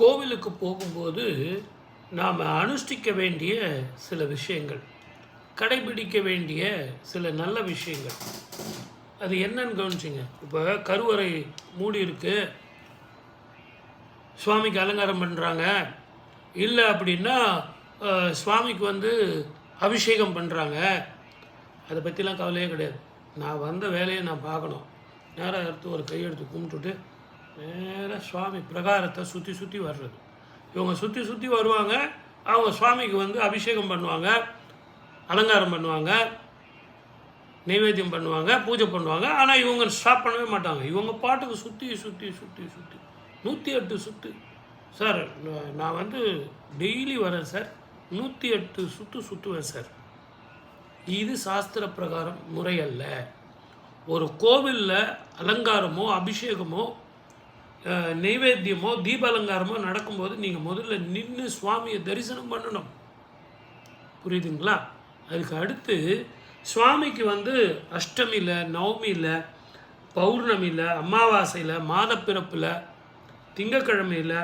கோவிலுக்கு போகும்போது நாம் அனுஷ்டிக்க வேண்டிய சில விஷயங்கள் கடைபிடிக்க வேண்டிய சில நல்ல விஷயங்கள். அது என்னன்னு கவனிச்சிங்க. இப்போ கருவறை மூடி இருக்கு. சுவாமிக்கு அலங்காரம் பண்ணுறாங்க இல்லை அப்படின்னா சுவாமிக்கு வந்து அபிஷேகம் பண்ணுறாங்க அதை பற்றிலாம் கவலையே கிடையாது. நான் வந்த வேலையை நான் பார்க்கணும். நேராக எடுத்து ஒரு கையெடுத்து கும்பிட்டுட்டு நேராக சுவாமி பிரகாரத்தை சுற்றி சுற்றி வர்றது. இவங்க சுற்றி சுற்றி வருவாங்க அவங்க சுவாமிக்கு வந்து அபிஷேகம் பண்ணுவாங்க அலங்காரம் பண்ணுவாங்க நைவேத்தியம் பண்ணுவாங்க பூஜை பண்ணுவாங்க. ஆனால் இவங்க ஸ்டாப் பண்ணவே மாட்டாங்க. இவங்க பாட்டுக்கு சுற்றி சுற்றி சுற்றி சுற்றி நூற்றி எட்டு சுற்று சார் நான் நான் வந்து டெய்லி வரேன் சார் நூற்றி எட்டு சுற்று சுற்றுவேன் சார் இது சாஸ்திர பிரகாரம் முறையல்ல ஒரு கோவிலில் அலங்காரமோ அபிஷேகமோ நெய்வேத்தியமோ தீபாலங்காரமோ நடக்கும்போது நீங்கள் முதல்ல நின்று சுவாமியை தரிசனம் பண்ணணும். புரியுதுங்களா? அதுக்கு அடுத்து சுவாமிக்கு வந்து அஷ்டமியில் நவமியில் பௌர்ணமியில் அமாவாசையில் மாதப்பிறப்பில் திங்கக்கிழமையில்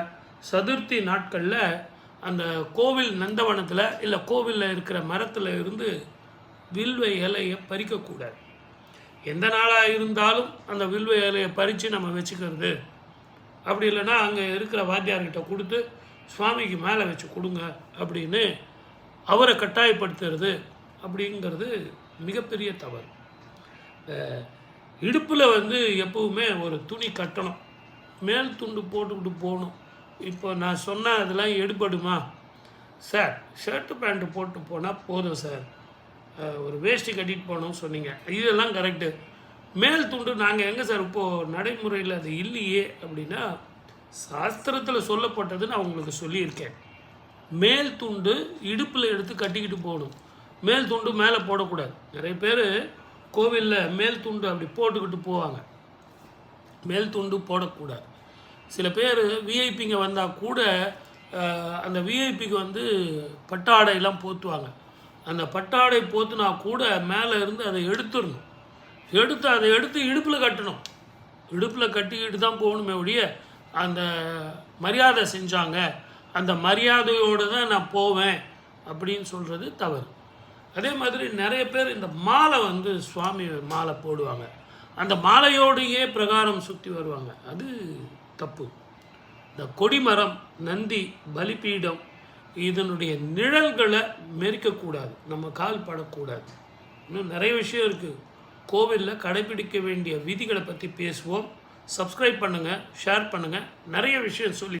சதுர்த்தி நாட்களில் அந்த கோவில் நந்தவனத்தில் இல்லை கோவிலில் இருக்கிற மரத்தில் இருந்து வில்வ இலையை பறிக்கக்கூடாது. எந்த நாளாக இருந்தாலும் அந்த வில்வ இலையை பறித்து நம்ம வச்சுக்கிறது அப்படி இல்லைன்னா அங்கே இருக்கிற வாத்தியார்கிட்ட கொடுத்து சுவாமிக்கு மேலே வச்சு கொடுங்க அப்படின்னு அவரை கட்டாயப்படுத்துறது அப்படிங்கிறது மிகப்பெரிய தவறு. இடுப்பில் வந்து எப்பவுமே ஒரு துணி கட்டணும். மேல் துண்டு போட்டுக்கிட்டு போகணும். இப்போ நான் சொன்ன அதெல்லாம் எடுபடுமா? சார் ஷர்ட்டு பேண்ட்டு போட்டு போனால் போதும் சார். ஒரு வேஷ்டி கட்டிட்டு போகணும்னு சொன்னீங்க. இதெல்லாம் கரெக்டு மேல் துண்டு நாங்கள் எங்கே சார்? இப்போது நடைமுறையில் அது இல்லையே அப்படின்னா சாஸ்திரத்தில் சொல்லப்பட்டது நான் உங்களுக்கு சொல்லியிருக்கேன். மேல் துண்டு இடுப்பில் எடுத்து கட்டிக்கிட்டு போகணும். மேல் துண்டு மேலே போடக்கூடாது. நிறைய பேர் கோவிலில் மேல் துண்டு அப்படி போட்டுக்கிட்டு போவாங்க. மேல் துண்டு போடக்கூடாது. சில பேர் விஐபிங்க வந்தால் கூட அந்த விஐபிக்கு வந்து பட்டாடையெல்லாம் போத்துவாங்க. அந்த பட்டாடை போத்துனா கூட மேலே இருந்து அதை எடுத்துடணும். எடுத்து அதை எடுத்து இடுப்பில் கட்டணும். இடுப்பில் கட்டிக்கிட்டு தான் போகணுமே ஒழிய அந்த மரியாதை செஞ்சாங்க. அந்த மரியாதையோடு தான் நான் போவேன் அப்படின்னு சொல்கிறது தவறு. அதே மாதிரி நிறைய பேர் இந்த மாலை வந்து சுவாமி மாலை போடுவாங்க. அந்த மாலையோடையே பிரகாரம் சுற்றி வருவாங்க. அது தப்பு. இந்த கொடிமரம் நந்தி பலிப்பீடம் இதனுடைய நிழல்களை மெரிக்கக்கூடாது. நம்ம கால் படக்கூடாது. இன்னும் நிறைய விஷயம் இருக்குது கோவிலில் கடைபிடிக்க வேண்டிய விதிகளை பற்றி பேசுவோம். சப்ஸ்கிரைப் பண்ணுங்கள் ஷேர் பண்ணுங்கள் நிறைய விஷயம் சொல்லி